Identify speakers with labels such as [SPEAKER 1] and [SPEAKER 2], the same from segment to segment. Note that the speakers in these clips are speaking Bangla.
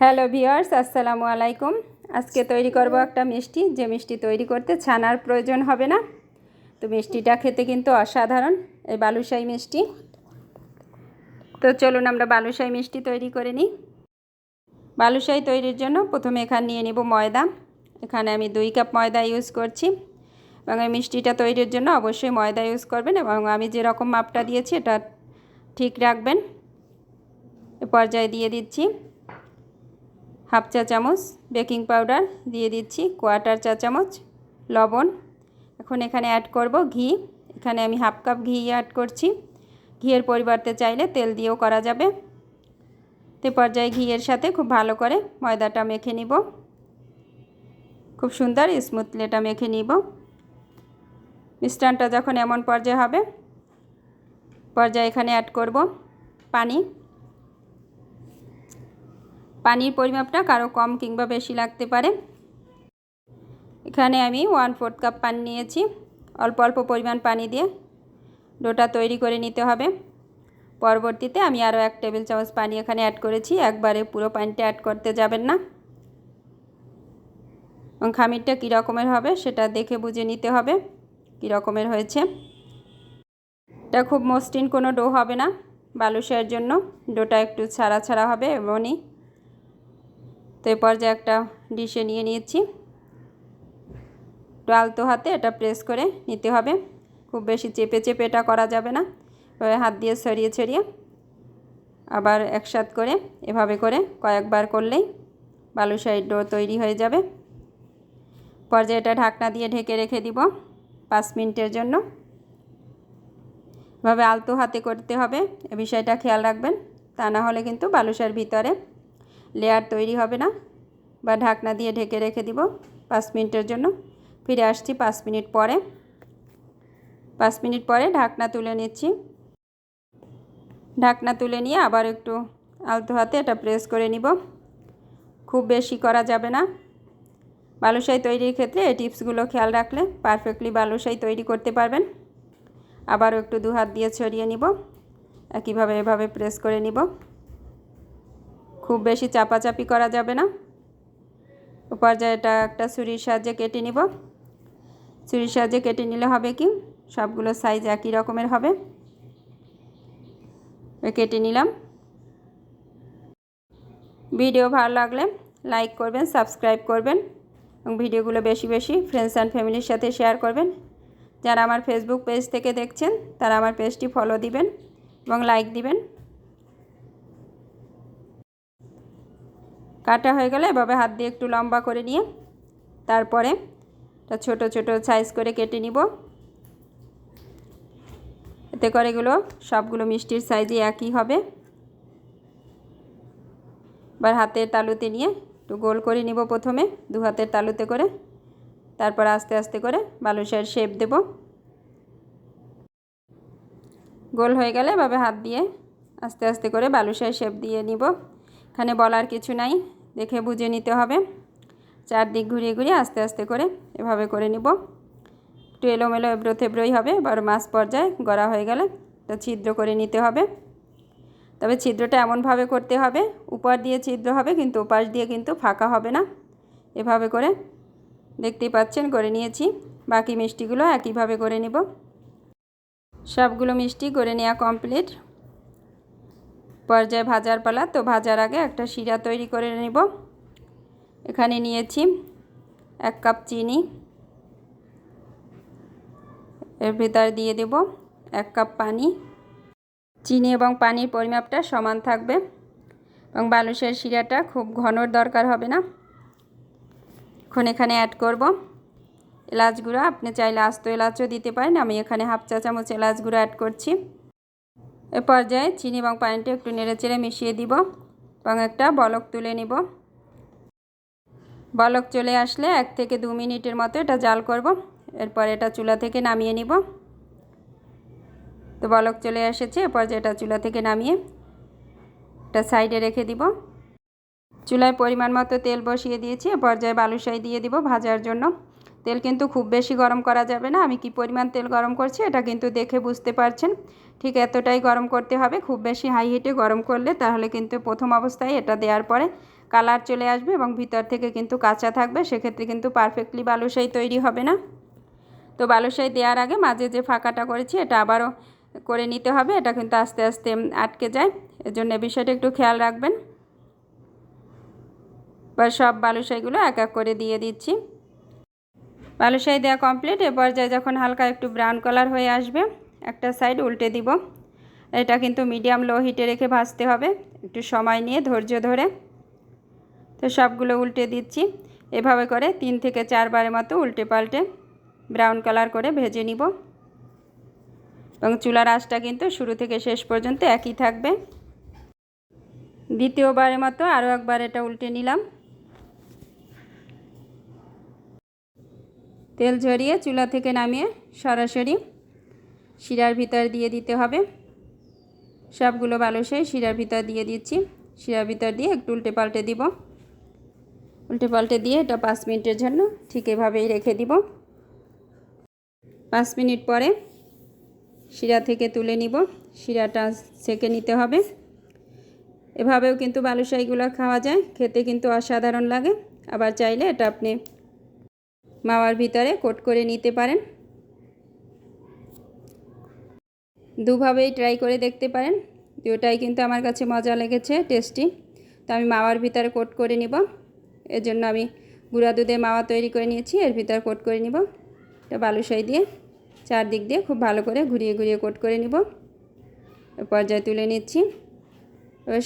[SPEAKER 1] হ্যালো ভিওয়ার্স আসসালামু আলাইকুম। আজকে তৈরি করব একটা মিষ্টি। যে মিষ্টি তৈরি করতে ছানার প্রয়োজন হবে না। তো মিষ্টিটা খেতে কিন্তু অসাধারণ, এই বালুশাই মিষ্টি। তো চলুন আমরা বালুশাই মিষ্টি তৈরি করে নিই। বালুশাই তৈরির জন্য প্রথমে এখানে নিয়ে নিব ময়দা। এখানে আমি দুই কাপ ময়দা ইউজ করছি। এবং এই মিষ্টিটা তৈরির জন্য অবশ্যই ময়দা ইউজ করবেন এবং আমি যেরকম মাপটা দিয়েছি, এটা ঠিক রাখবেন। এ পর্যায়ে দিয়ে দিচ্ছি। হাফ চা চামচ, বেকিং পাউডার দিয়ে দিচ্ছি, কোয়াটার চা চামচ, লবণ। এখন এখানে অ্যাড করব ঘি। এখানে আমি হাফ কাপ ঘি অ্যাড করছি। ঘিয়ের পরিবর্তে চাইলে তেল দিয়েও করা যাবে। তে পর্যায়ে ঘিয়ের সাথে খুব ভালো করে ময়দাটা মেখে নিব। খুব সুন্দর স্মুথলি এটা মেখে নিব। মিষ্টানটা যখন এমন পর্যায়ে হবে, পর্যায়ে এখানে অ্যাড করব পানি। পানির পরিমাপটা কারও কম কিংবা বেশি লাগতে পারে। এখানে আমি ওয়ান ফোর্থ কাপ পানি নিয়েছি। অল্প অল্প পরিমাণ পানি দিয়ে ডোটা তৈরি করে নিতে হবে। পরবর্তীতে আমি আরও এক টেবিল চামচ পানি এখানে অ্যাড করেছি। একবারে পুরো পানিটা অ্যাড করতে যাবেন না। এবং খামিরটা কী রকমের হবে সেটা দেখে বুঝে নিতে হবে কী রকমের হয়েছে। এটা খুব মসৃণ কোনো ডো হবে না। বালুশাইয়ের জন্য ডোটা একটু ছাড়া ছাড়া হবে এমনই। তো এই পর্যায়ে একটা ডিশে নিয়ে নিয়েছি। একটু আলতো হাতে, এটা প্রেস করে নিতে হবে। খুব বেশি চেপে চেপে এটা করা যাবে না। এভাবে হাত দিয়ে ছড়িয়ে ছড়িয়ে আবার একসাথ করে এভাবে করে কয়েকবার করলেই বালুশাহির ডো তৈরি হয়ে যাবে। পর্যায়ে এটা ঢাকনা দিয়ে ঢেকে রেখে দিব পাঁচ মিনিটের জন্য। এভাবে আলতো হাতে করতে হবে। এ বিষয়টা খেয়াল রাখবেন। তা না হলে কিন্তু বালুশার ভিতরে লেয়ার তৈরি হবে না, বা ঢাকনা দিয়ে ঢেকে রেখে দিব পাঁচ মিনিটের জন্য। ফিরে আসছি পাঁচ মিনিট পরে। পাঁচ মিনিট পরে ঢাকনা তুলে নিচ্ছি। ঢাকনা তুলে নিয়ে আবার একটু আলতো হাতে এটা প্রেস করে নিব। খুব বেশি করা যাবে না। বালুশাই তৈরির ক্ষেত্রে এই টিপসগুলো খেয়াল রাখলে পারফেক্টলি বালুশাই তৈরি করতে পারবেন। আবারও একটু দু হাত দিয়ে ছড়িয়ে নিব। একইভাবে এভাবে প্রেস করে নিব। খুব বেশি চাপাচাপি করা যাবে না। পর্যায়ে এটা একটা ছুরির সাহায্যে কেটে নিব। ছুরির সাহায্যে কেটে নিলে হবে কি? সবগুলো সাইজ একই রকমের হবে। কেটে নিলাম। ভিডিও ভালো লাগলে লাইক করবেন সাবস্ক্রাইব করবেন এবং ভিডিওগুলো বেশি বেশি ফ্রেন্ডস অ্যান্ড ফ্যামিলির সাথে শেয়ার করবেন। যারা আমার ফেসবুক পেজ থেকে দেখছেন, তারা আমার পেজটি ফলো দিবেন এবং লাইক দিবেন। কাটা হয়ে গেলে এভাবে হাত দিয়ে একটু লম্বা করে নিয়ে তারপরে তা ছোট ছোট সাইজ করে কেটে নিব। এতে করে এগুলো সবগুলো মিষ্টির সাইজই একই হবে। এবার হাতের তালুতে নিয়ে একটু গোল করে নিব প্রথমে, দু হাতের তালুতে করে। তারপর আস্তে আস্তে করে বালুশার শেপ দেব। গোল হয়ে গেলে এভাবে হাত দিয়ে আস্তে আস্তে করে বালুশার শেপ দিয়ে নিব। এখানে বলার কিছু নাই, দেখে বুঝে নিতে হবে। চারদিক ঘুরিয়ে ঘুরিয়ে আস্তে আস্তে করে এভাবে করে নিব। একটু এলোমেলো এবড়ো থেবড়োই হবে, এবার মাছ পর্যায়ে গড়া হয়ে গেলে তো ছিদ্র করে নিতে হবে। তবে ছিদ্রটা এমনভাবে করতে হবে, উপর দিয়ে ছিদ্র হবে কিন্তু ওপাশ দিয়ে কিন্তু ফাঁকা হবে না। এভাবে করে দেখতেই পাচ্ছেন করে নিয়েছি। বাকি মিষ্টিগুলো একইভাবে করে নিব। সবগুলো মিষ্টি করে নেওয়া কমপ্লিট পর্যায়ে ভাজার পালা। তো ভাজার আগে একটা শিরা তৈরি করে নেব। এখানে নিয়েছি এক কাপ চিনি। এর ভিতর দিয়ে দেব এক কাপ পানি। চিনি এবং পানির পরিমাপটা সমান থাকবে এবং বালুশের শিরাটা খুব ঘনর দরকার হবে না। এখন এখানে অ্যাড করব এলাচ গুঁড়ো। আপনি চাইলে আস্ত এলাচও দিতে পারেন। আমি এখানে হাফ চা চামচ এলাচ গুঁড়ো অ্যাড করছি। এ পর্যায়ে চিনি এবং পানিটা একটু নেড়ে চেড়ে মিশিয়ে দিব এবং একটা বলক তুলে নিব। বলক চলে আসলে এক থেকে দু মিনিটের মতো এটা জাল করব। এরপর এটা চুলা থেকে নামিয়ে নিব। তো বলক চলে এসেছে এরপর যে এটা চুলা থেকে নামিয়ে এটা সাইডে রেখে দিব। চুলায় পরিমাণ মতো তেল বসিয়ে দিয়েছি, এ পর্যায়ে বালুশাই দিয়ে দিব ভাজার জন্য। তেল কিন্তু খুব বেশি গরম করা যাবে না। আমি কি পরিমাণ তেল গরম করছি এটা কিন্তু দেখে বুঝতে পারছেন। ঠিক এতটাই গরম করতে হবে, খুব বেশি হাই হিটে গরম করলে তাহলে কিন্তু প্রথম অবস্থায় এটা দেওয়ার পরে কালার চলে আসবে এবং ভিতর থেকে কিন্তু কাঁচা থাকবে, সেক্ষেত্রে কিন্তু পারফেক্টলি বালুশাই তৈরি হবে না। তো বালুশাই দেওয়ার আগে মাঝে যে ফাঁকাটা করেছি এটা আবারও করে নিতে হবে, এটা কিন্তু আস্তে আস্তে আটকে যায়। এর জন্য বিষয়টা একটু খেয়াল রাখবেন। এবার সব বালুশাইগুলো এক এক করে দিয়ে দিচ্ছি। বালুশাই দেওয়া কমপ্লিট এ পর্যায়ে যখন হালকা একটু ব্রাউন কালার হয়ে আসবে, একটা সাইড উল্টে দিব। এটা কিন্তু মিডিয়াম লো হিটে রেখে ভাজতে হবে, একটু সময় নিয়ে ধৈর্য ধরে। তো সবগুলো উল্টে দিচ্ছি, এভাবে করে তিন থেকে চারবারের মতো উল্টে পাল্টে ব্রাউন কালার করে ভেজে নিব। এবং চুলার আঁচটা কিন্তু শুরু থেকে শেষ পর্যন্ত একই থাকবে। দ্বিতীয়বারের মতো আরও একবার এটা উল্টে নিলাম। তেল ঝরিয়ে চুলা থেকে নামিয়ে সরাসরি শিরার ভিতর দিয়ে দিতে হবে। সবগুলো বালুশাই শিরার ভিতর দিয়ে দিচ্ছি। শিরার ভিতর দিয়ে একটু উল্টে পাল্টে দিব। উল্টে পাল্টে দিয়ে এটা পাঁচ মিনিটের জন্য ঠিক এভাবেই রেখে দিব। পাঁচ মিনিট পরে শিরা থেকে তুলে নিব। শিরাটা সেকে নিতে হবে। এভাবেও কিন্তু বালুশাইগুলো খাওয়া যায়। খেতে কিন্তু অসাধারণ লাগে। আবার চাইলে এটা আপনি মাওয়ার ভিতরে কোট করে নিতে পারেন। দুভাবেই ট্রাই করে দেখতে পারেন। দুটাই কিন্তু আমার কাছে মজা লেগেছে, টেস্টি। তো আমি মাওয়ার ভিতরে কোট করে নিব। এর জন্য আমি গুঁড়া দুধে মাওয়া তৈরি করে নিয়েছি, এর ভিতরে কোট করে নিব। এটা বালুশাই দিয়ে চারদিক দিয়ে খুব ভালো করে ঘুরিয়ে ঘুরিয়ে কোট করে নিব। পর্যায়ে তুলে নিচ্ছি।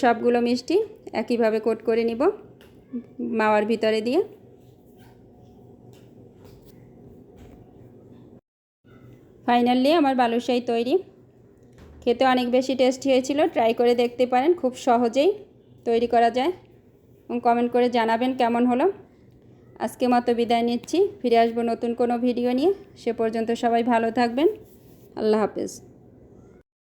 [SPEAKER 1] সবগুলো মিষ্টি একইভাবে কোট করে নিব মাওয়ার ভিতরে দিয়ে। ফাইনালি আমার বালুশাই তৈরি। খেতে অনেক বেশি টেস্টি হয়েছিল। ট্রাই করে দেখতে পারেন, খুব সহজেই তৈরি করা যায়। এবং কমেন্ট করে জানাবেন কেমন হলো। আজকে মতো বিদায় নিচ্ছি। ফিরে আসব নতুন কোনো ভিডিও নিয়ে। সে পর্যন্ত সবাই ভালো থাকবেন। আল্লাহ হাফেজ।